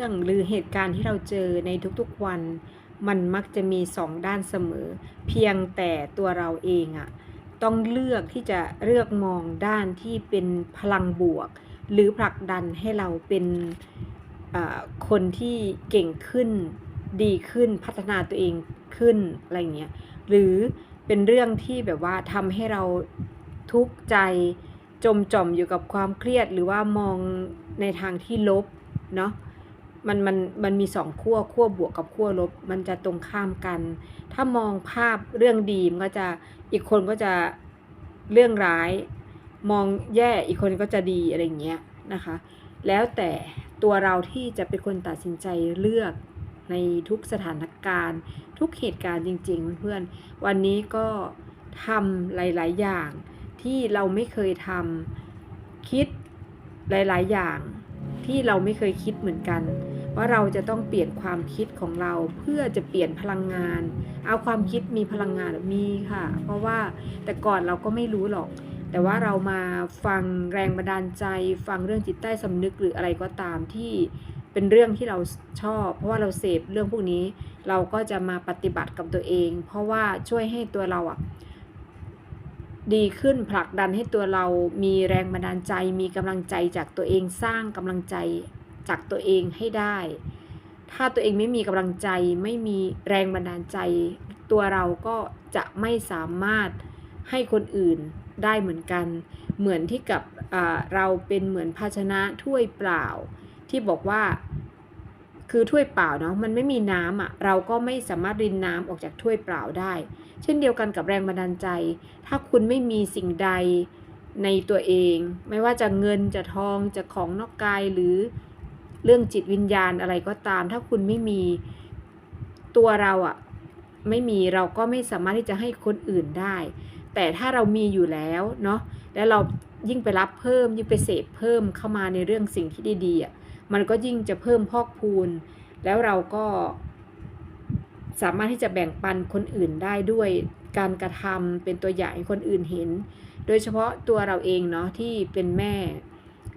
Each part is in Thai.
รื่องหรือเหตุการณ์ที่เราเจอในทุกๆวัน มันมักจะมีสองด้านเสมอ เพียงแต่ตัวเราเองอะต้องเลือกที่จะเลือกมองด้านที่เป็นพลังบวก หรือผลักดันให้เราเป็นคนที่เก่งขึ้นดีขึ้นพัฒนาตัวเองขึ้นอะไรเงี้ยหรือเป็นเรื่องที่แบบว่าทำให้เราทุกข์ใจจมจ่อมอยู่กับความเครียดหรือว่ามองในทางที่ลบเนาะ มันมันมันมีสองขั้วขั้วบวกกับขั้วลบ มันจะตรงข้ามกัน ถ้ามองภาพเรื่องดีมันก็จะอีกคนก็จะเรื่องร้าย มองแย่อีกคนก็จะดีอะไรเงี้ยนะคะ แล้วแต่ตัวเราที่จะเป็นคนตัดสินใจเลือกในทุกสถานการณ์ ทุกเหตุการณ์จริง ๆ เพื่อนวันนี้ก็ทำหลาย ๆ อย่างที่เราไม่เคยทำคิดหลาย ๆ อย่าง ที่เราไม่เคยคิดเหมือนกัน ว่าเราจะต้องเปลี่ยนความคิดของเราเพื่อจะเปลี่ยนพลังงาน เอาความคิดมีพลังงานมีค่ะ เพราะว่าแต่ก่อนเราก็ไม่รู้หรอก แต่ว่าเรามาฟังแรงบันดาลใจ ฟังเรื่องจิตใต้สำนึกหรืออะไรก็ตามที่เป็นเรื่องที่เราชอบ เพราะว่าเราเสพเรื่องพวกนี้ เราก็จะมาปฏิบัติกับตัวเอง เพราะว่าช่วยให้ตัวเราอะ ดีขึ้นผลักดันให้ตัวเรามีแรงบันดาลใจ มีกำลังใจจากตัวเองสร้างกำลังใจจากตัวเองให้ได้ ถ้าตัวเองไม่มีกำลังใจไม่มีแรงบันดาลใจ ตัวเราก็จะไม่สามารถให้คนอื่นได้เหมือนกัน เหมือนที่กับเราเป็นเหมือนภาชนะถ้วยเปล่า ที่บอกว่าคือถ้วยเปล่าเนาะมันไม่มีน้ำอะ่ะเราก็ไม่สามารถรินน้ำออกจากถ้วยเปล่าได้ เช่นเดียวกันกับแรงบันดาลใจ ถ้าคุณไม่มีสิ่งใดในตัวเอง ไม่ว่าจะเงินจะทองจะของนอกกายหรือเรื่องจิตวิญญาณอะไรก็ตาม ถ้าคุณไม่มีตัวเราอะ่ะไม่มีเราก็ไม่สามารถที่จะให้คนอื่นได้ แต่ถ้าเรามีอยู่แล้วเนาะแล้วเรายิ่งไปรับเพิ่มยิ่งไปเสพเพิ่มเข้ามาในเรื่องสิ่งที่ดีๆอะมันก็ยิ่งจะเพิ่มพอกพูน แล้วเราก็ สามารถที่จะแบ่งปันคนอื่นได้ด้วยการกระทำเป็นตัวอย่างให้คนอื่นเห็น โดยเฉพาะตัวเราเองเนาะที่เป็นแม่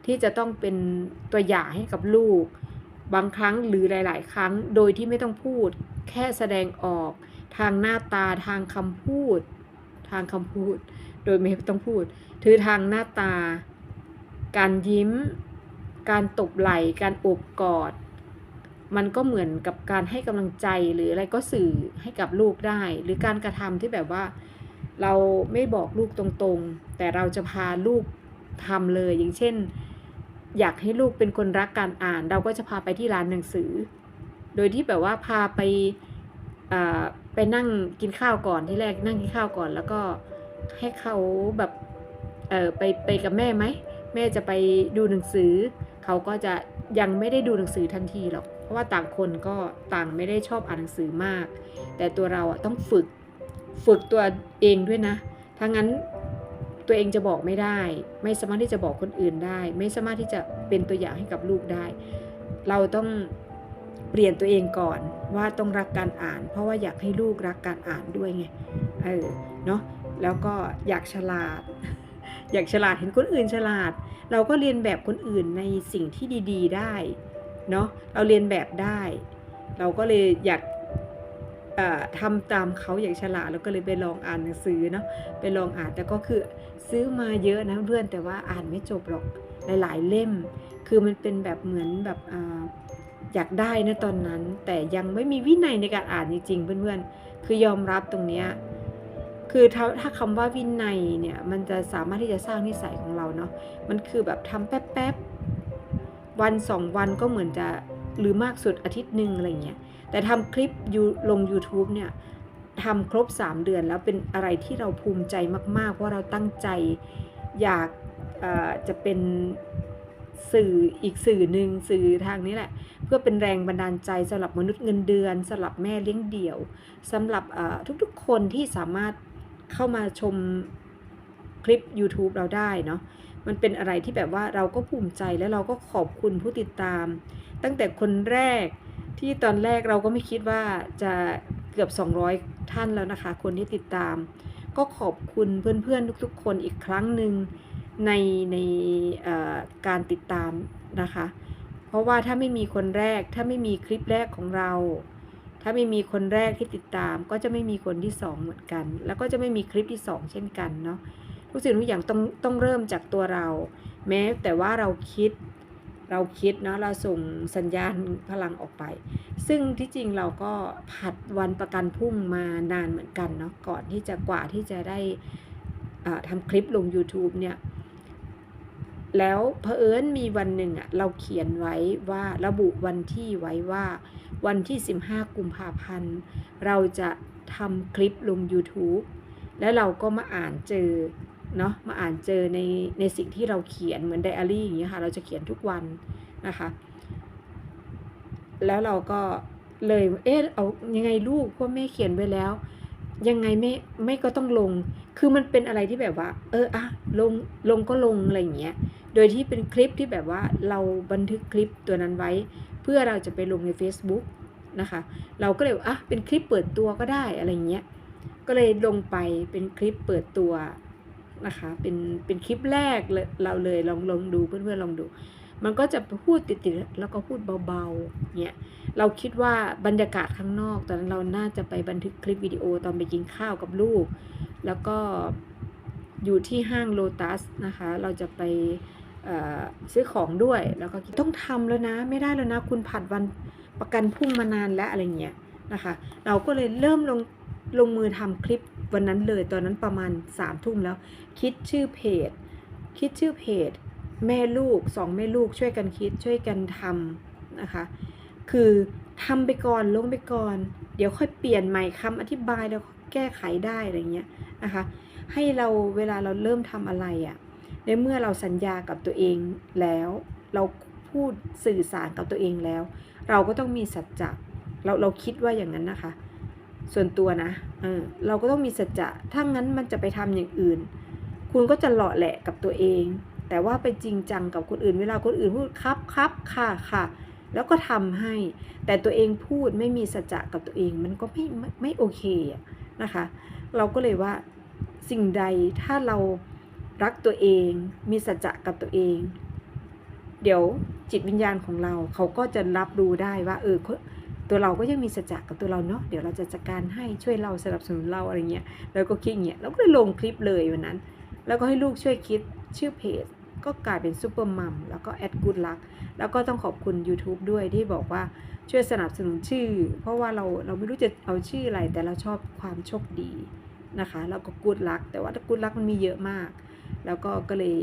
ที่จะต้องเป็นตัวอย่างให้กับลูก บางครั้งหรือหลาย ๆ ครั้งโดยที่ไม่ต้องพูด แค่แสดงออก ทางหน้าตาทางคำพูด ทางคำพูด โดยไม่ต้องพูดถือทางหน้าตา การยิ้ม การตบไหล่การโอบกอด มันก็เหมือนกับการให้กำลังใจหรืออะไรก็สื่อให้กับลูกได้ หรือการกระทำที่แบบว่า เราไม่บอกลูกตรงๆ แต่เราจะพาลูกทำเลย อย่างเช่น อยากให้ลูกเป็นคนรักการอ่าน เราก็จะพาไปที่ร้านหนังสือ โดยที่แบบว่าพาไปไปนั่งกินข้าวก่อนที่แรกนั่งกินข้าวก่อน แล้วก็ให้เขาแบบเออไปไปกับแม่ไหมแม่จะไปดูหนังสือ เขาก็จะยังไม่ได้ดูหนังสือทันทีหรอกะว่าต่างคนก็ต่างไม่ได้ชอบอ่านหนังสือมาก แต่ตัวเราอะต้องฝึกฝึกตัวเองด้วยนะถ้างั้นตัวเองจะบอกไม่ได้ ไม่สามารถที่จะบอกคนอื่นได้ ไม่สามารถที่จะเป็นตัวอย่างให้กับลูกได้ เราต้องเปลี่ยนตัวเองก่อนว่าต้องรักการอ่าน เพราะว่าอยากให้ลูกรักการอ่านด้วยไงเออเนาะแล้วก็อยากฉลาด อยากฉลาดเห็นคนอื่นฉลาด เราก็เรียนแบบคนอื่นในสิ่งที่ดี ๆ ได้ เนาะเราเรียนแบบได้ เราก็เลยอยากเอ่อทำตามเขาอย่างฉลาดแล้วก็เลยไปลองอ่านหนังสือเนาะไปลองอ่านแต่ก็คือซื้อมาเยอะนะเพื่อนแต่ว่าอ่านไม่จบหรอกหลาย ๆ เล่ม คือมันเป็นแบบเหมือนแบบออยากได้นะตอนนั้น แต่ยังไม่มีวินัยในการอ่านจริงๆเพื่อนๆ คือยอมรับตรงเนี้ยคือถ้าถ้าคำว่าวินัยเนี่ยมันจะสามารถที่จะสร้างนิสัยของเราเนาะมันคือแบบทำแป๊บๆ วันสองวันก็เหมือนจะหรือมากสุดอาทิตย์หนึ่งอะไรเงี้ยแต่ทำคลิปยูลง YouTube เนี่ยทำครบ 3 เดือนแล้วเป็นอะไรที่เราภูมิใจมาก ๆ เพราะเราตั้งใจอยากจะเป็นสื่ออีกสื่อหนึ่งสื่อทางนี้แหละ เพื่อเป็นแรงบันดาลใจสำหรับมนุษย์เงินเดือนสำหรับแม่เลี้ยงเดี่ยวสำหรับทุกๆคนที่สามารถเข้ามาชมคลิป YouTube เราได้เนาะ มันเป็นอะไรที่แบบว่าเราก็ภูมิใจและเราก็ขอบคุณผู้ติดตาม ตั้งแต่คนแรกที่ตอนแรกเราก็ไม่คิดว่าจะเกือบ 200 ท่านแล้วนะคะ คนที่ติดตาม ก็ขอบคุณเพื่อนๆทุกๆ คนอีกครั้งหนึ่งในในการติดตามนะคะ เพราะว่าถ้าไม่มีคนแรก ถ้าไม่มีคลิปแรกของเรา ถ้าไม่มีคนแรกที่ติดตาม ก็จะไม่มีคนที่สองเหมือนกัน แล้วก็จะไม่มีคลิปที่สองเช่นกันเนาะ ทุกสิ่งทุกอย่างต้องต้องเริ่มจากตัวเรา แม้แต่ว่าเราคิดเราคิดเนาะเราส่งสัญญาณพลังออกไป ซึ่งที่จริงเราก็ผัดวันประกันพรุ่งมานานเหมือนกันเนาะก่อนที่จะกว่าที่จะได้ทำคลิปลง YouTube เนี่ย แล้วเผอิญมีวันหนึ่งอะเราเขียนไว้ว่าระบุวันที่ไว้ว่าวันที่ 15 กุมภาพันธ์ เราจะทำคลิปลง YouTube แล้วเราก็มาอ่านเจอ เนาะมาอ่านเจอในในสิ่งที่เราเขียนเหมือนไดอารี่อย่างเงี้ยค่ะเราจะเขียนทุกวันนะคะแล้วเราก็เลยเอ๊ะเอายังไงลูกพ่อแม่เขียนไว้แล้ว ยังไงไม่ไม่ก็ต้องลง คือมันเป็นอะไรที่แบบว่า เอออะลงลงก็ลงอะไรอย่างเงี้ยโดยที่เป็นคลิปที่แบบว่าเราบันทึกคลิปตัวนั้นไว้ เพื่อเราจะไปลงใน Facebook นะคะ เราก็เลยอะเป็นคลิปเปิดตัวก็ได้อะไรเงี้ยก็เลยลงไปเป็นคลิปเปิดตัว นะคะ เป็นเป็นคลิปแรกเราเลยลองลองดูเพื่อนๆลองดู มันก็จะพูดติดๆแล้วก็พูดเบาๆเนี่ยเราคิดว่าบรรยากาศข้างนอก ตอนนั้นเราน่าจะไปบันทึกคลิปวิดีโอตอนไปกินข้าวกับลูก แล้วก็อยู่ที่ห้างโลตัสนะคะ เราจะไปซื้อของด้วยแล้วก็ต้องทำแล้วนะ ไม่ได้แล้วนะ คุณผัดวันประกันพุ่งมานานแล้วอะไรเงี้ยนะคะ เราก็เลยเริ่มลงลงมือทำคลิป วันนั้นเลยตอนนั้นประมาณสามทุ่มแล้ว คิดชื่อเพจ คิดชื่อเพจ แม่ลูกสองแม่ลูกช่วยกันคิดช่วยกันทำนะคะ คือทำไปก่อนลงไปก่อน เดี๋ยวค่อยเปลี่ยนใหม่คำอธิบายแล้วแก้ไขได้อะไรเงี้ยนะคะให้เราเวลาเราเริ่มทำอะไรอะ่ะในเมื่อเราสัญญากับตัวเองแล้ว เราพูดสื่อสารกับตัวเองแล้ว เราก็ต้องมีสัจจะเราเราคิดว่าอย่างนั้นนะคะ ส่วนตัวนะเออเราก็ต้องมีสัจจะถ้างั้นมันจะไปทำอย่างอื่น คุณก็จะหล่อแหละกับตัวเอง แต่ว่าไปจริงจังกับคนอื่น เวลาคนอื่นพูดครับครับค่ะค่ะแล้วก็ทำให้ แต่ตัวเองพูดไม่มีสัจจะกับตัวเอง มันก็ไม่ไม่ไม่โอเคนะคะ เราก็เลยว่าสิ่งใดถ้าเรารักตัวเอง มีสัจจะกับตัวเอง เดี๋ยวจิตวิญญาณของเราเขาก็จะรับรู้ได้ว่า เออ ตัวเราก็ยังมีสัจจะกับตัวเราเนาะเดี๋ยวเราจะจัดการให้ช่วยเราสนับสนุนเราอะไรเงี้ยแล้วก็คิดเงี้ยเราก็เลยลงคลิปเลยวันนั้น แล้วก็ให้ลูกช่วยคิดชื่อเพจก็กลายเป็นซูเปอร์มัมแล้วก็แอดกูดลักแล้วก็ต้องขอบคุณ YouTube ด้วยที่บอกว่าช่วยสนับสนุนชื่อ เพราะว่าเราเราไม่รู้จะเอาชื่ออะไร แต่เราชอบความโชคดีนะคะ แล้วก็กูดลักแต่ว่ากูดลักมันมีเยอะมาก แล้วก็ก็เลย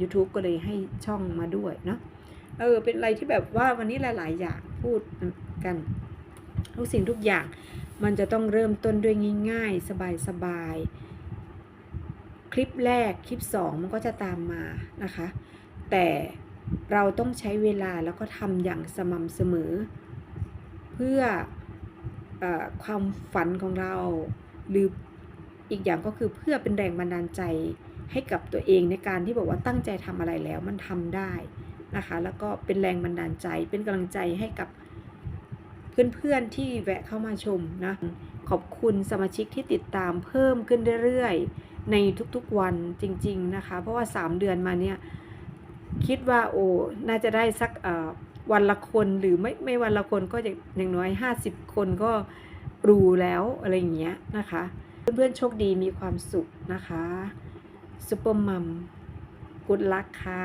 YouTube ก็เลยให้ช่องมาด้วยเนาะเออเป็นอะไรที่แบบว่าวันนี้หลาย ๆ อย่างพูดกัน ทุกสิ่งทุกอย่างมันจะต้องเริ่มต้นด้วยง่ายๆ สบายๆ คลิปแรกคลิป 2 มันก็จะตามมานะคะ แต่เราต้องใช้เวลาแล้วก็ทำอย่างสม่ำเสมอ เพื่อเออความฝันของเรา หรืออีกอย่างก็คือเพื่อเป็นแรงบันดาลใจให้กับตัวเองในการที่บอกว่าตั้งใจทำอะไรแล้วมันทำได้นะคะ แล้วก็เป็นแรงบันดาลใจเป็นกำลังใจให้กับ เพื่อนๆที่แวะเข้ามาชมนะขอบคุณสมาชิกที่ติดตามเพิ่มขึ้นเรื่อยๆ ในทุกๆวันจริง ๆนะคะ เพราะว่า 3 เดือนมาเนี่ยคิดว่าโอ้น่าจะได้สักวันละคนหรือไม่ไม่วันละคนก็อย่างอย่างน้อย 50 คนก็รู้แล้วอะไรอย่างเงี้ยนะคะ เพื่อนๆโชคดีมีความสุขนะคะซุปเปอร์มัมกุดลักค่ะ